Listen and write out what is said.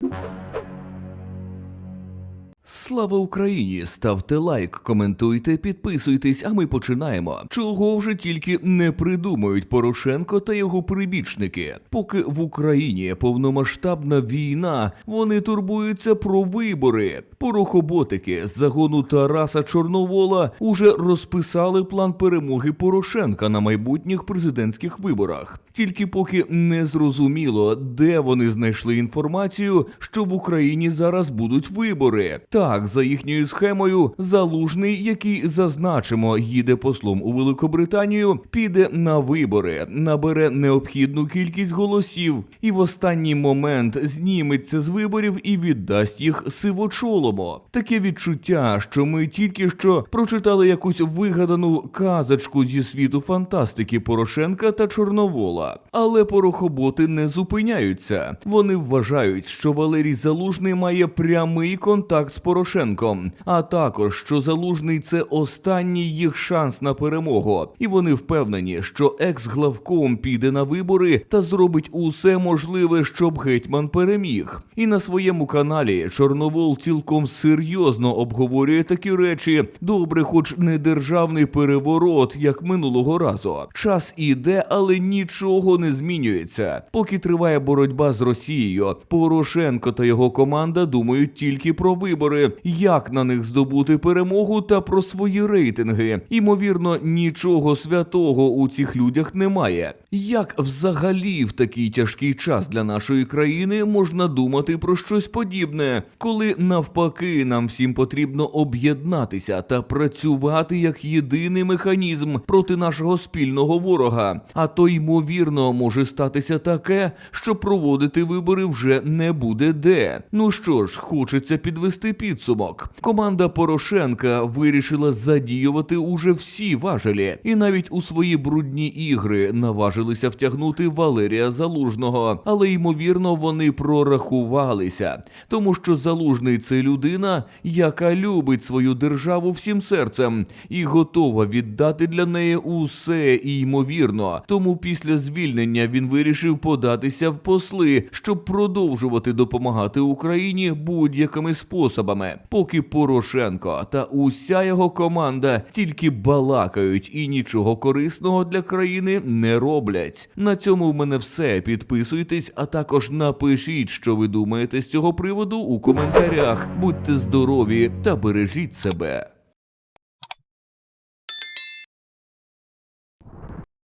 you Слава Україні! Ставте лайк, коментуйте, підписуйтесь, а ми починаємо. Чого вже тільки не придумають Порошенко та його прибічники. Поки в Україні повномасштабна війна, вони турбуються про вибори. Порохоботики з загону Тараса Чорновола уже розписали план перемоги Порошенка на майбутніх президентських виборах. Тільки поки не зрозуміло, де вони знайшли інформацію, що в Україні зараз будуть вибори. Так, за їхньою схемою, залужний, який зазначимо, їде послом у Великобританію, піде на вибори, набере необхідну кількість голосів, і в останній момент зніметься з виборів і віддасть їх сивочолому. Таке відчуття, що ми тільки що прочитали якусь вигадану казочку зі світу фантастики Порошенка та Чорновола. Але порохоботи не зупиняються. Вони вважають, що Валерій Залужний має прямий контакт з Порошенком, а також що Залужний це останній їх шанс на перемогу. І вони впевнені, що екс-главком піде на вибори та зробить усе можливе, щоб гетьман переміг. І на своєму каналі Чорновол цілком серйозно обговорює такі речі. Добре, хоч не державний переворот, як минулого разу. Час іде, але нічого не змінюється. Поки триває боротьба з Росією, Порошенко та його команда думають тільки про вибори, як на них здобути перемогу та про свої рейтинги. Імовірно, нічого святого у цих людях немає. Як взагалі в такий тяжкий час для нашої країни можна думати про щось подібне, коли навпаки нам всім потрібно об'єднатися та працювати як єдиний механізм проти нашого спільного ворога. А то ймовірно може статися таке, що проводити вибори вже не буде де. Ну що ж, хочеться підвести підсумок. Команда Порошенка вирішила задіювати уже всі важелі, і навіть у свої брудні ігри наважилися втягнути Валерія Залужного, але ймовірно вони прорахувалися, тому що Залужний це людина, яка любить свою державу всім серцем і готова віддати для неї усе і ймовірно. Тому після звільнення він вирішив податися в посли, щоб продовжувати допомагати Україні будь-якими способами, поки Порошенко та уся його команда тільки балакають і нічого корисного для країни не роблять. На цьому в мене все. Підписуйтесь, а також напишіть, що ви думаєте з цього приводу у коментарях. Будьте здорові та бережіть себе.